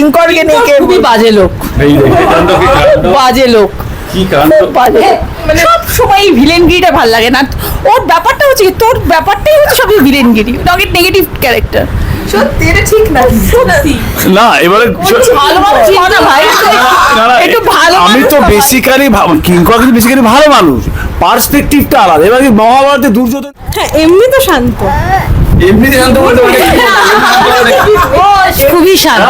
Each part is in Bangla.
কিঙ্করকে নিয়ে কে খুবই বাজে লোক। বাজে লোক। কি কাণ্ড? খুব বাজে। মানে সব সময় ভিলেনগিরিটা ভালো লাগে না। ওর ব্যাপারটা হচ্ছে তোর ব্যাপারটাই হচ্ছে সবই ভিলেনগিরি নেগেটিভ ক্যারেক্টার সত্যি এটা ঠিক না। না এবারে একটু ভালো আমি তো। বেসিক্যালি কিঙ্কর কিন্তু বেসিক্যালি ভালো মানুষ। পার্সপেক্টিভটা আলাদা। এবার কি মহাভারতে দুর্যোধন হ্যাঁ এমনি তো শান্ত। এমনিতে জানতে বলতে পারে ও খুবই শান্ত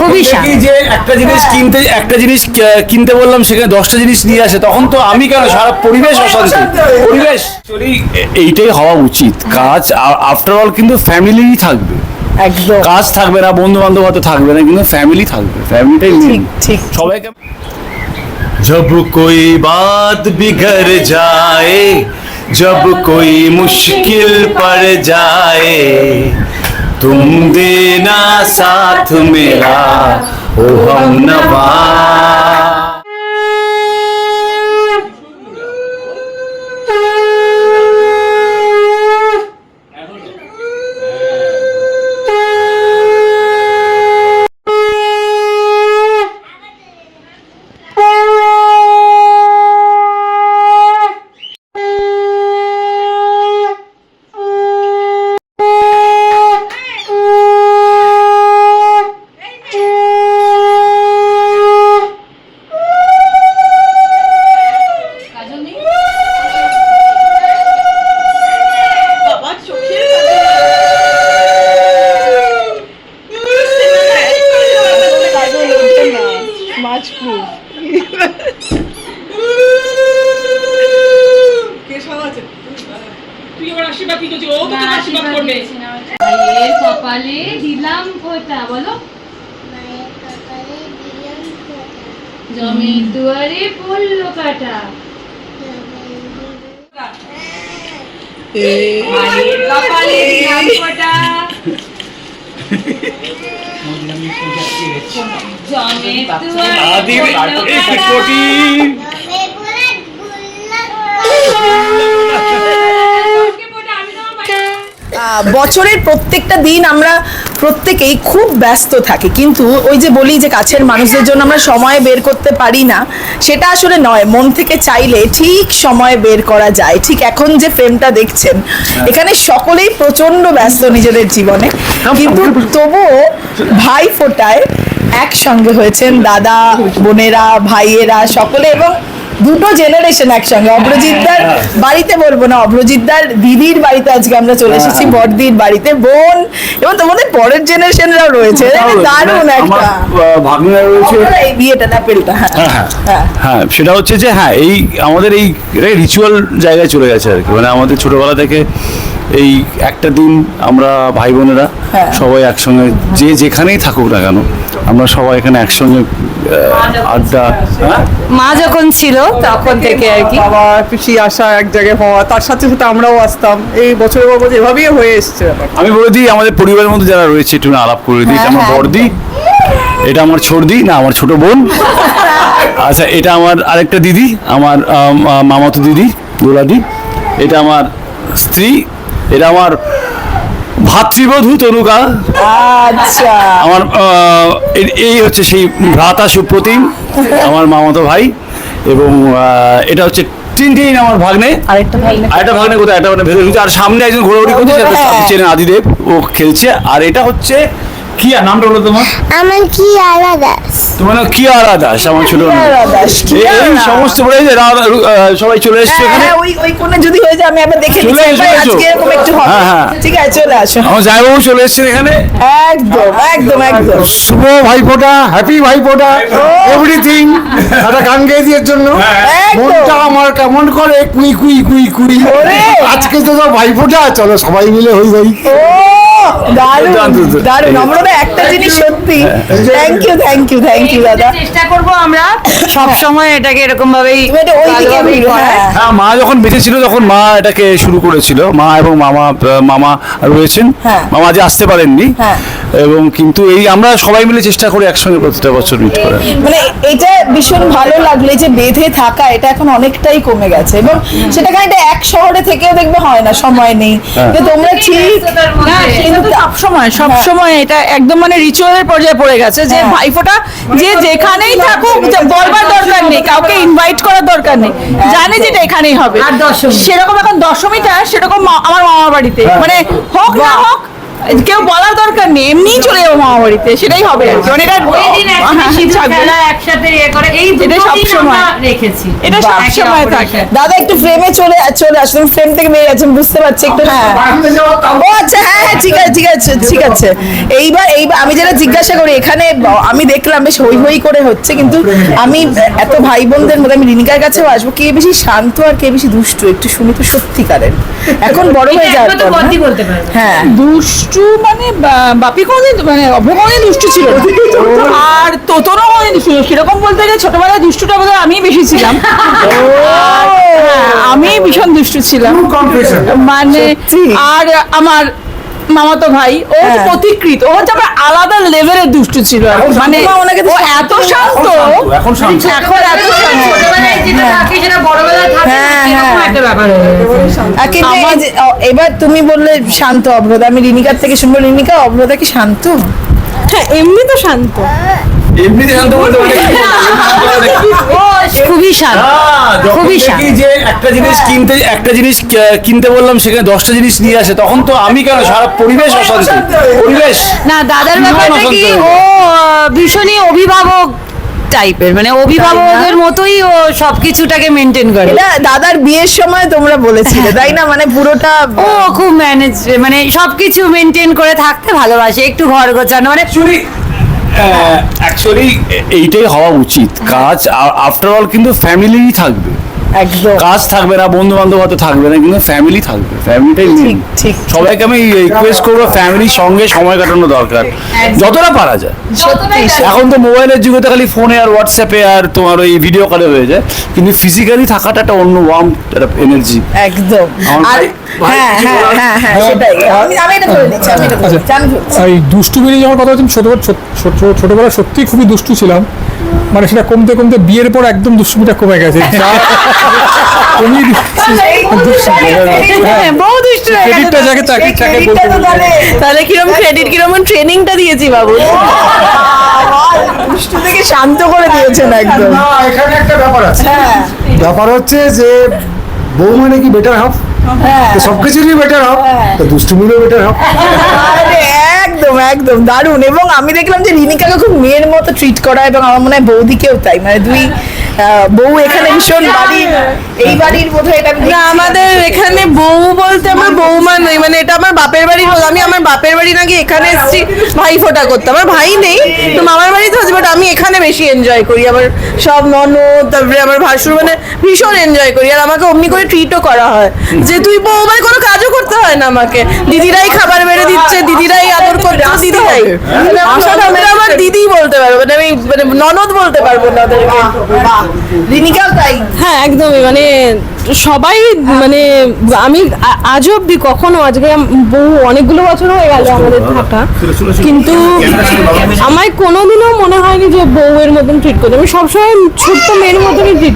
খুবই শান্ত। দেখি যে একটা জিনিস কিনতে একটা জিনিস কে- কিনতে বললাম সেখানে দশটা জিনিস নিয়ে আসে তখন তো আমি কেন সারা পরিবেশ অশান্তি পরিবেশ Actually, এ- এইটাই হওয়া উচিত কাজ আফটার অল কিন্তু ফ্যামিলিই থাকবে একদম কাজ থাকবে না বন্ধু বান্ধব হয়তো থাকবে না কিন্তু ফ্যামিলি থাকবে ফ্যামিলিটাই মেন ঠিক সবাইকে जब कोई बात बिगड़ जाए जब कोई मुश्किल पड़ जाए तुम देना साथ मेरा ओ हम नवा দুয়ারে পড়লো কাটা মায়ের কপালে দিলাম ফোঁটা জমির দুয়ারে পড়লো কাটা বছরের প্রত্যেকটা দিন আমরা প্রত্যেকেই খুব ব্যস্ত থাকি। কিন্তু ওই যে বলি যে কাছের মানুষদের জন্য আমরা সময় বের করতে পারি না সেটা আসলে নয়। মন থেকে চাইলে ঠিক সময় বের করা যায়। ঠিক এখন যে ফ্রেমটা দেখছেন এখানে সকলেই প্রচণ্ড ব্যস্ত নিজেদের জীবনে। কিন্তু তবুও ভাই ফোটায় একসঙ্গে হয়েছেন দাদা বোনেরা ভাইয়েরা সকলে এবং দুটো জেনারেশন একসঙ্গে। অভ্রজিৎদার বাড়িতে বলব না অভ্রজিৎদার দিদির বাড়িতে আজকে আমরা চলে এসেছি বড়দির বাড়িতে। বোন এবং তোমাদের পরের জেনারেশনরাও রয়েছে। দারুণ আমার একটা আহ, ভাগ্নিরা রয়েছে। এই বিয়েটা হ্যাঁ হ্যাঁ, হ্যাঁ। হ্যাঁ। হ্যাঁ সেটা হচ্ছে যে হ্যাঁ এই আমাদের এই রিচুয়াল জায়গায় চলে গেছে আর কি। মানে আমাদের ছোটবেলা থেকে এই একটা দিন আমরা ভাই বোনেরা হ্যাঁ। সবাই একসঙ্গে যে যেখানেই থাকুক না কেন আমরা সবাই এখানে একসঙ্গে আড্ডা হ্যাঁ? মা যখন ছিল তখন থেকে আর কি। বাবা পিসি আসা এক জায়গায় হওয়া তার সাথে সাথে আমরাও আসতাম। এই বছরের পর বছর এভাবেই হয়ে এসছে আমি বলে দিই আমাদের পরিবারের মধ্যে যারা রয়েছে একটু আলাপ করে দিই। এটা আমার হ্যাঁ, বড়দি এটা আমার ছোটদি না আমার ছোট বোন। আচ্ছা এটা আমার আরেকটা দিদি আমার মামাতো দিদি দোলাদি। এটা আমার স্ত্রী এটা আমার ভাতৃবধূ তনুকা। আচ্ছা। আমার এই- হচ্ছে সেই ভ্রাতা সুপ্রতিম আমার মামাতো ভাই এবং এটা হচ্ছে তিনটেই তিন আমার ভাগ্নে। আরেকটা ভাগ্নে। কোথায়? একটা মানে ভেতরে ঢুকছে। আর সামনে একজন ঘোরাঘুরি করছে আদিদেব ও খেলছে। আর এটা হচ্ছে কি নামটা বলো তোমার। আমার কি আলাদা। তোমার নাম আমার ছোট। এই- সমস্ত বলে যে সবাই চলে এসছে হ্যাঁ, এখানে। হ্যাঁ, ওই ওই কোণে যদি হয়ে যায় আমি একবার দেখে চলে। আজকে এরকম একটু হবে। হ্যাঁ। ঠিক আছে চলে আসো। আমার চলে এসছেন এখানে। একদম একদম একদম। শুভ ভাইফোঁটা হ্যাপি ভাইফোঁটা এভরিথিং একটা গান গেয়ে দিয়ে জন্য। মনটা আমার কেমন করে কুই কুই কুই কুই। আজকে তো ভাইফোঁটা চলো সবাই মিলে হই হই। ও দারুণ দারুণ। আমরা না একটা জিনিস সত্যি। Thank you thank you thank you দাদা। চেষ্টা করব আমরা সব সময় এটাকে এরকম ভাবেই তুমি এটা ওই দিকে ভালোভাবেই করার। হ্যাঁ। হ্যাঁ মা যখন বেঁচে ছিল তখন মা এটাকে শুরু করেছিল। মা এবং মামা মামা রয়েছেন। হ্যাঁ। মামা আজ আসতে পারেননি। হ্যাঁ। এবং কিন্তু এই আমরা সবাই মিলে চেষ্টা করি একসঙ্গে প্রতিটা বছর মিট করার। মানে এটা ভীষণ ভালো লাগলে যে বেঁধে থাকা এটা এখন অনেকটাই কমে গেছে। এবং সেটা এক শহরে থেকেও দেখবে হয় না সময় নেই। হ্যাঁ। তোমরা ঠিক কিন্তু সব সময় সব সময় এটা একদম মানে রিচুয়ালের পর্যায়ে পড়ে গেছে যে হ্যাঁ। ভাইফোঁটা যে যেখানেই থাকুক বলবার দরকার নেই কাউকে ইনভাইট করার দরকার নেই। জানে যে এটা এখানেই হবে। আর দশমী। সেরকম এখন দশমীটা সেরকম আমার মামা বাড়িতে। মানে হোক না হোক কেউ বলার দরকার নেই এমনিই চলে যাব বাড়িতে সেটাই হবে এটা ওই একসাথে এটা দুটো সময়। রেখেছি। এটা সব একে সময় অপরের থাকে। দাদা একটু ফ্রেমে চলে চলে আসো ফ্রেম থেকে বেরিয়ে যাচ্ছেন বুঝতে পারছি একটু হ্যাঁ। ও আচ্ছা হ্যাঁ হ্যাঁ ঠিক আছে ঠিক আছে ঠিক আছে। এইবার এইবার আমি যেটা জিজ্ঞাসা করি এখানে আমি দেখলাম বেশ হই হই করে হচ্ছে কিন্তু আমি এত ভাই বোনদের মধ্যে আমি রিনিকার কাছেও আসব কে বেশি শান্ত আর কে বেশি দুষ্টু একটু শুনি তো সত্যিকারের। এখন বড় হয়ে যাওয়ার হ্যাঁ। দুষ্টু মানে বা- বাপি কোনোদিন মানে অভ্র কোনদিন দুষ্টু ছিল না। আর তোতনও কোনদিন দুষ্টু সেরকম বলতে গেলে ছোটবেলায় দুষ্টুটা বোধহয় আমি বেশি ছিলাম। আমি ভীষণ দুষ্টু ছিলাম। মানে আর আমার মামাতো ভাই ও হচ্ছে হ্যাঁ। ও হচ্ছে আবার আলাদা লেভেলের দুষ্টু ছিল মানে ওনাকে তো ও এত শান্ত। এখন শান্ত এখন এত শান্ত। ছোটবেলায় যেটা থাকে সেটা বড়বেলায় থাকে হ্যাঁ, হ্যাঁ। একটা ব্যাপার হয়ে এবার তুমি বললে শান্ত অভ্রতা। আমি রিনিকার থেকে শুনব। রিনিকা অভ্রতা কি শান্ত? হ্যাঁ এমনি তো শান্ত। এমনিতে শান্ত বলতে খুবই শান্ত খুবই খুবই যে একটা জিনিস কিনতে একটা জিনিস কিনতে বললাম সেখানে দশটা জিনিস নিয়ে আসে তখন তো আমি কেন সারা পরিবেশ অশান্ত? পরিবেশ। না দাদার ব্যাপারটা কি ও ভীষণই অভিভাবক টাইপের মানে অভিভাবকের মতোই ও সবকিছুটাকে মেনটেন করে। এটা দাদার বিয়ের সময় তোমরা বলেছিলে তাই না? মানে পুরোটা ও খুব ম্যানেজ মানে সবকিছু মেনটেন করে থাকতে ভালোবাসে একটু ঘর গোছানো মানে অ্যাকচুয়ালি এইটাই হওয়া উচিত। কাজ আফটার অল কিন্তু ফ্যামিলিই থাকবে। একদম। কাজ থাকবে না বন্ধু বান্ধব হয়তো থাকবে না কিন্তু ফ্যামিলি থাকবে ফ্যামিলিটাই ঠিক, ঠিক। সবাইকে আমি রিকোয়েস্ট করব ফ্যামিলির সঙ্গে সময় কাটানো দরকার। যতটা পারা যায়। এখন তো মোবাইলের যুগে তো খালি ফোনে আর হোয়াটসঅ্যাপে আর তোমার ওই ভিডিও কলে হয়ে যায় কিন্তু ফিজিক্যালি থাকাটা একটা অন্য ওয়ার্ম একটা এনার্জি একদম। এই দুষ্টু বেরিয়ে যাওয়ার কথা হচ্ছে ছোটবেলা ছোট- ছোট- ছোটবেলায় সত্যিই খুবই দুষ্টু ছিলাম। মানে সেটা কমতে কমতে বিয়ের পর একদম দুষ্টুমিটা কমে গেছে। তাহলে কিরম ক্রেডিট কিরম ট্রেনিংটা দিয়েছি বাবু? দুষ্টু থেকে শান্ত করে দিয়েছেন একদম। না এখানে একটা ব্যাপার আছে। হ্যাঁ। ব্যাপার হচ্ছে যে বউ মানে কি বেটার হাফ হ্যাঁ। নিয়ে বেটার হোক তো দুষ্টুমিরও বেটার হোক একদম একদম দারুণ। এবং আমি দেখলাম যে রিনিকাকে খুব মেয়ের মতো ট্রিট করা এবং আমার মনে হয় বৌদিকেও তাই। মানে দুই বউ এখানে ভীষণ বাড়ির এই বাড়ির বোধহয় এটা না আমাদের এখানে বউ বলতে আমার বৌমা নেই মানে এটা আমার বাপের বাড়ির হলো। আমি আমার বাপের বাড়ি নাকি এখানে এসেছি ভাই ফোটা করতে। আমার ভাই নেই তো মামার বাড়িতে হচ্ছে বাট আমি এখানে বেশি এনজয় করি। আমার সব ননদ তারপরে আমার ভাসুর মানে ভীষণ এনজয় করি। আর আমাকে অমনি করে ট্রিটও করা হয় যে তুই বউ মানে কোনো কাজও করতে হয় না আমাকে। দিদিরাই খাবার বেড়ে দিচ্ছে দিদিরাই আদর করছে দিদিরাই। মানে আমার দিদি বলতে পারব মানে আমি মানে ননদ বলতে পারব না ওদেরকে। রিনিকাও তাই? হ্যাঁ একদমই মানে সবাই মানে আমি আজ অব্দি কখনো আজকে বহু অনেকগুলো বছর হয়ে গেল আমাদের থাকা। কিন্তু আমায় কোনোদিনও মনে হয়নি যে বউয়ের মতন ট্রিট করতে। আমি সবসময় ছোট্ট মেয়ের মতনই ট্রিট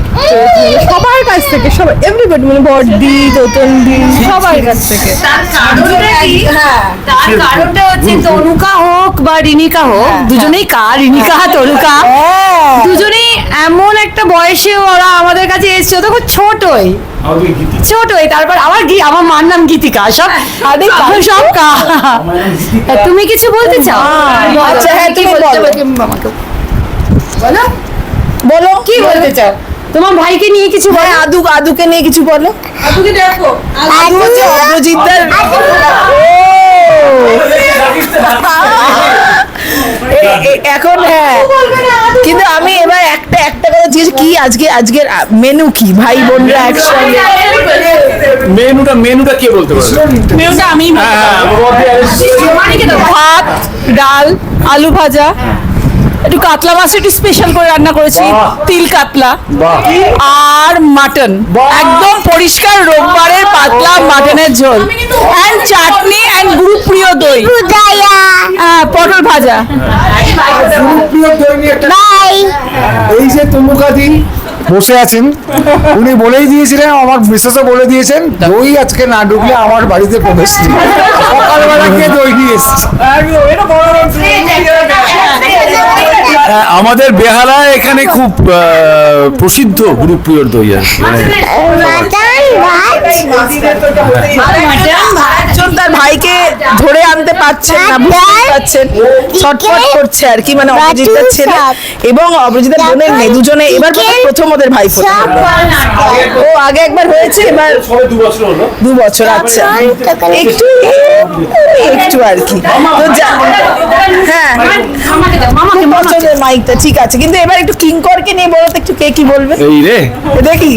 সবার কাছ থেকে সবাই এভরিবডি মানে বড়দি দোতনদি সবার কাছ থেকে। তার কারণটা কি? হ্যাঁ। হচ্ছে তনুকা হোক বা রিনিকা হোক দুজনেই কা রিনিকা তনুকা। হ্যাঁ। দুজনেই এমন একটা বয়সে ওরা আমাদের কাছে এসছে তখন ছোটই ছোটই তারপর আমার গি আমার মার নাম গীতিকা সব আরে সব কা তুমি কিছু বলতে চাও আচ্ছা হ্যাঁ তুমি বলো বলো বলো কি বলতে চাও তোমার ভাইকে নিয়ে কিছু হ্যাঁ বলো আদু আদুকে নিয়ে কিছু বলো তুমি দেখো আদু হচ্ছে এ- এখন হ্যাঁ। কিন্তু আমি এবার একটা একটা কথা জিজ্ঞেস কি আজকে আজকের মেনু কি? ভাই বোনরা একসঙ্গে। মেনুটা মেনুটা কে বলতে পারবে? মেনুটা আমি হ্যাঁ ভাত ডাল আলু ভাজা। একটু কাতলা মাছ একটু স্পেশাল করে রান্না করেছি তিল কাতলা আর মাটন একদম পরিষ্কার রোববারের পাতলা মাটনের ঝোল। অ্যান্ড চাটনি অ্যান্ড গুরু প্রিয় দই। হ্যাঁ, পটল ভাজা। এই যে তমুকাদি বসে আছেন। উনি বলেই দিয়েছিলেন আমার মিসেসও বলে দিয়েছেন দই আজকে না ঢুকলে আমার বাড়িতে প্রবেশ নেই। সকালবেলা গিয়ে দই নিয়ে এসেছি? হ্যাঁ, আমাদের বেহালায় এখানে খুব প্রসিদ্ধ গুরুপ্রিয়র দই মানে তার ভাইকে ধরে আনতে পারছেন না বুঝতে পারছেন ছটফট করছে আর কি মানে অপরাজিতার ছেলে এবং অপরাজিতার বোনের মেয়ে দুজনে। এবার প্রথম ওদের ভাই ও আগে একবার হয়েছে এবার দু বছর হলো দু বছর আচ্ছা। একটু একটু আর কি। তো হ্যাঁ। পছন্দের মাইকটা ঠিক আছে। কিন্তু এবার একটু কিঙ্করকে নিয়ে বলো তো একটু কে কি বলবে? এই রে। দেখি।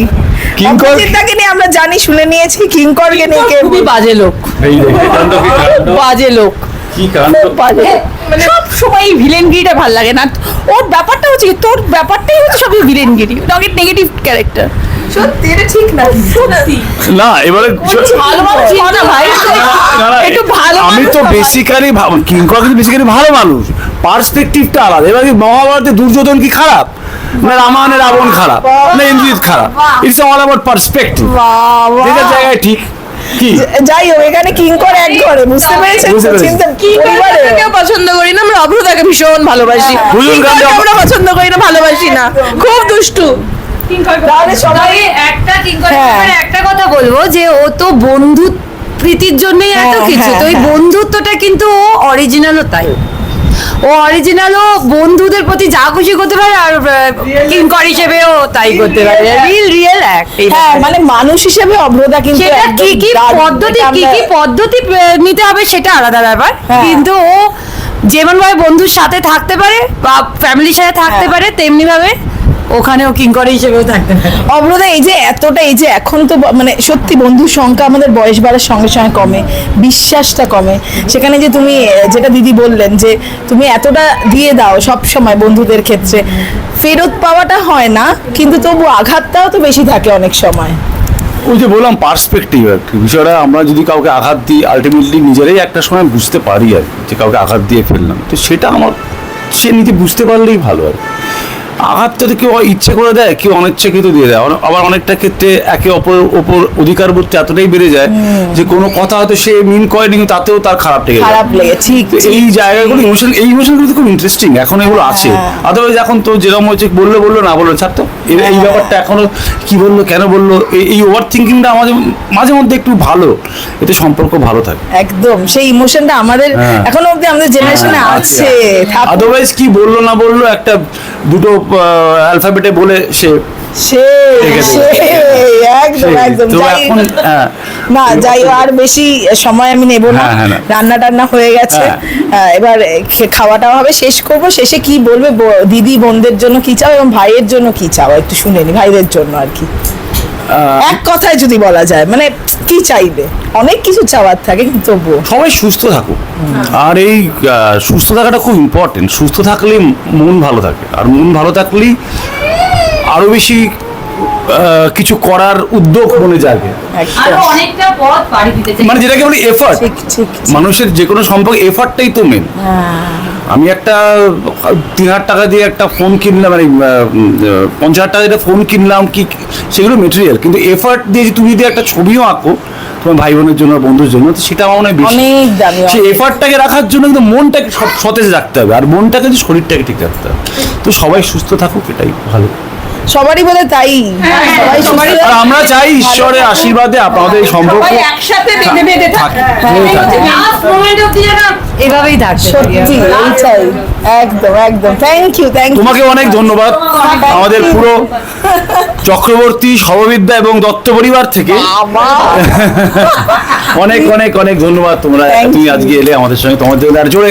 কিঙ্কর? নিয়ে আমরা জানি শুনে নিয়েছি। কিঙ্করকে নিয়ে কে খুবই বাজে লোক। বাজে লোক। কি কাণ্ড? মানে সব সময় ভিলেনগিরিটা ভালো লাগে না। ওর ব্যাপারটা হচ্ছে তোর ব্যাপারটাই হচ্ছে সবই ভিলেনগিরি নেগেটিভ ক্যারেক্টার সত্যি এটা ঠিক না। সত্যি। না এবারে ভালো মানুষ ছিল না ভাই? না, না, একটু ভালো আমি তো। বেসিক্যালি কিঙ্কর কিন্তু বেসিক্যালি ভালো মানুষ। পার্সপেক্টিভটা আলাদা। এবার কি মহাভারতে দুর্যোধন কি খারাপ? না রামায়ণে রাবণ খারাপ? না ইন্দ্রিত খারাপ? ইটস অল অ্যাবাউট পার্সপেক্টিভ যেটা জায়গায় ঠিক। যাই হোক এখানে কিঙ্কর এক ঘরে বুঝতে পেরেছেন? বুঝতে পেরেছি। চিন্তা কি কেউ পছন্দ করি না আমরা অভ্রতাকে ভীষণ ভালোবাসি। বুঝুন কিঙ্করকে আমরা পছন্দ করি না ভালোবাসি না। খুব দুষ্টু। তাহলে সবাই একটা কিঙ্কর হ্যাঁ। একটা কথা বলব যে ও তো বন্ধু প্রীতির জন্যই এত হ্যাঁ, কিছু। হ্যাঁ, তো এই হ্যাঁ। বন্ধুত্বটা কিন্তু ও অরিজিনালও তাই। ও অরিজিনাল ও বন্ধুদের প্রতি যা খুশি করতে পারে আর কিঙ্কর হিসেবে ও তাই করতে পারে। রিয়েল রিয়েল হ্যাঁ মানে মানুষ হিসেবে অভ্রতা কিন্তু সেটা কি কি পদ্ধতি কি কি পদ্ধতি নিতে হবে সেটা আলাদা ব্যাপার। হ্যাঁ। কিন্তু ও যেমন ভাবে বন্ধুর সাথে থাকতে পারে বা ফ্যামিলির সাথে থাকতে হ্যাঁ। পারে তেমনি ভাবে ওখানেও কিঙ্কর হিসেবেও থাকতে পারে। অভ্রতা এই যে এতটা, এই যে এখন তো মানে সত্যি বন্ধুর সংখ্যা আমাদের বয়স বাড়ার সঙ্গে সঙ্গে কমে, বিশ্বাসটা কমে। সেখানে যে তুমি যেটা দিদি বললেন যে তুমি এতটা দিয়ে দাও সব সময় বন্ধুদের ক্ষেত্রে, ফেরত পাওয়াটা হয় না, কিন্তু তবু আঘাতটাও তো বেশি থাকে অনেক সময়। ওই যে বললাম পার্সপেক্টিভ আর কি, বিষয়টা আমরা যদি কাউকে আঘাত দিই আলটিমেটলি নিজেরাই একটা সময় বুঝতে পারি আর যে কাউকে আঘাত দিয়ে ফেললাম। তো সেটা আমার, সে নিজে বুঝতে পারলেই ভালো আর কি। আঘাতটা যদি কেউ ইচ্ছে করে দেয় কেউ অনিচ্ছাকৃত দিয়ে দেয়। আবার- অনেকটা ক্ষেত্রে একে অপরের ওপর অধিকার বোধ এতটাই বেড়ে যায় যে কোনো কথা হয়তো সে মিন করেনি কিন্তু তাতেও তার খারাপ লেগে যায়। খারাপ লেগে ঠিক এই জায়গাগুলো ইমোশন এই ইমোশনগুলো খুব ইন্টারেস্টিং এখন এগুলো আছে। আদারওয়াইজ এখন তো যেরকম হচ্ছে বলল বলল না বলল ছাড়তো। এই- এই ব্যাপারটা এখনও কি বলল কেন বলল? এই- ওভার থিঙ্কিংটা আমাদের মাঝে মধ্যে একটু ভালো। এতে সম্পর্ক ভালো থাকে। একদম সেই ইমোশনটা আমাদের হ্যাঁ। এখনও অব্দি আমাদের জেনারেশনে আছে। আদারওয়াইজ কি বলল না বলল একটা দুটো অ্যালফাবেটে বলে সে হ্যাঁ। না যাই আর বেশি সময় আমি নেব না। হ্যাঁ, হ্যাঁ, না। রান্না টান্না হয়ে গেছে। এবার খাওয়াটাও হবে শেষ করব। শেষে কি বলবে? দিদি বোনদের জন্য কি চাও এবং ভাইয়ের জন্য কি চাও? একটু শুনে নি ভাইদের জন্য আর কি। এক কথায় যদি বলা যায় মানে কি চাইবে? অনেক কিছু চাওয়ার থাকে কিন্তু সবাই সুস্থ থাকুক। আর এই সুস্থ থাকাটা খুব ইম্পর্টেন্ট সুস্থ থাকলে মন ভালো থাকে। আর মন ভালো থাকলেই আরও বেশি কিছু করার উদ্যোগ মনে জাগে। একদম। আরও অনেকটা পথ পাড়ি দিতে চাই। মানে যেটাকে বলি এফার্ট ঠিক ঠিক মানুষের যে কোনো সম্পর্ক এফার্টটাই তো মেন আমি একটা তিন হাজার টাকা দিয়ে একটা ফোন কিনলাম মানে পঞ্চাশ হাজার টাকা দিয়ে ফোন কিনলাম কি সেগুলো মেটেরিয়াল কিন্তু এফার্ট দিয়ে যে তুমি যদি একটা ছবিও আঁকো তোমার ভাই বোনের জন্য বন্ধুর জন্য তো সেটা আমার মনে হয় বেশি। সেই এফার্টটাকে রাখার জন্য কিন্তু মনটাকে সতেজ রাখতে হবে আর মনটাকে শরীরটাকে ঠিক রাখতে হবে। তো সবাই সুস্থ থাকুক এটাই ভালো। সবারই বলে তাই। সবাই সবারই আর আমরা চাই ঈশ্বরের আশীর্বাদে আপনাদের সম্পর্ক একসাথে বেঁধে বেঁধে থাকে। মোমেন্ট অবধি যেন এভাবেই এইটাই একদম একদম। থ্যাংক ইউ থ্যাংক ইউ তোমাকে অনেক ধন্যবাদ। আমাদের পুরো চক্রবর্তী সববিদ্যা এবং দত্ত পরিবার থেকে। অনেক অনেক অনেক ধন্যবাদ তোমরা। তুমি আজকে এলে আমাদের সঙ্গে তোমাদের আর জোরে।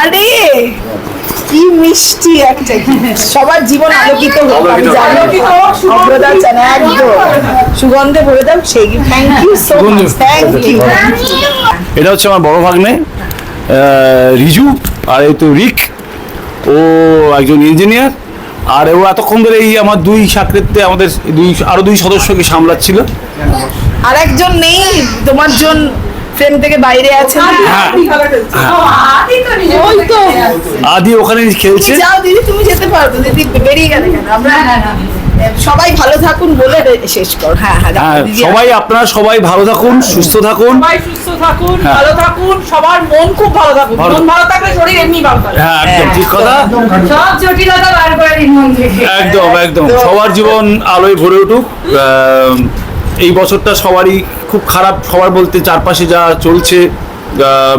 আরে! কি মিষ্টি একটা সবার জীবন আলোকিত হোক আমি জানি। অগ্রদা চান সুগন্ধে ভরে দাও সেই thank you so much thank you এটা হচ্ছে আমার বড় ভাগ্নে রিজু আর এই তো রিক। ও একজন ইঞ্জিনিয়ার আর ও এতক্ষণ ধরে এই আমার দুই সাকরেতে আমাদের দুই আরও দুই সদস্যকে সামলাচ্ছিল। আর একজন নেই তোমার জন ফ্রেম থেকে বাইরে আছে হ্যাঁ। তো আদি ওখানে খেলছে? যাও দিদি তুমি যেতে পারো। দিদি বেরিয়ে গেলে কেন? আমরা সবাই ভালো থাকুন বলে শেষ কর। হ্যাঁ হ্যাঁ হ্যাঁ সবাই আপনারা সবাই ভালো থাকুন সুস্থ থাকুন। সবাই সুস্থ থাকুন হ্যাঁ। ভালো থাকুন সবার মন খুব ভালো থাকুন মন ভালো থাকলে শরীর এমনি ভালো থাকবে হ্যাঁ একদম ঠিক কথা। সব জটিলতা বার করে দিন মন থেকে। একদম একদম। সবার জীবন আলোয় ভরে উঠুক। আহ, এই বছরটা সবারই খুব খারাপ সবার বলতে চারপাশে যা চলছে আহ,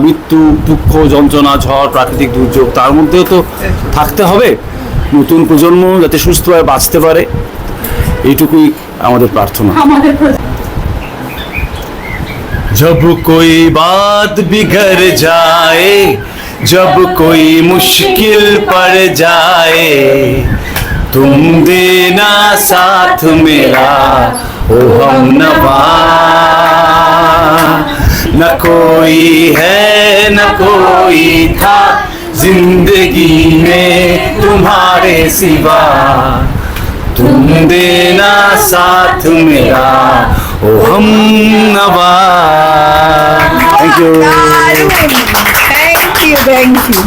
মৃত্যু দুঃখ যন্ত্রণা ঝড় প্রাকৃতিক দুর্যোগ তার মধ্যেও তো থাকতে হবে নতুন প্রজন্ম যাতে সুস্থভাবে বাঁচতে পারে এইটুকুই আমাদের প্রার্থনা जब कोई बात बिगड़ जाए जब कोई मुश्किल पड़ जाए तुम देना साथ मेरा हो हम नवा न कोई है न कोई था ज़िंदगी में तुम्हारे सिवा। तुम देना साथ मेरा ओ हम नवा thank you thank you thank you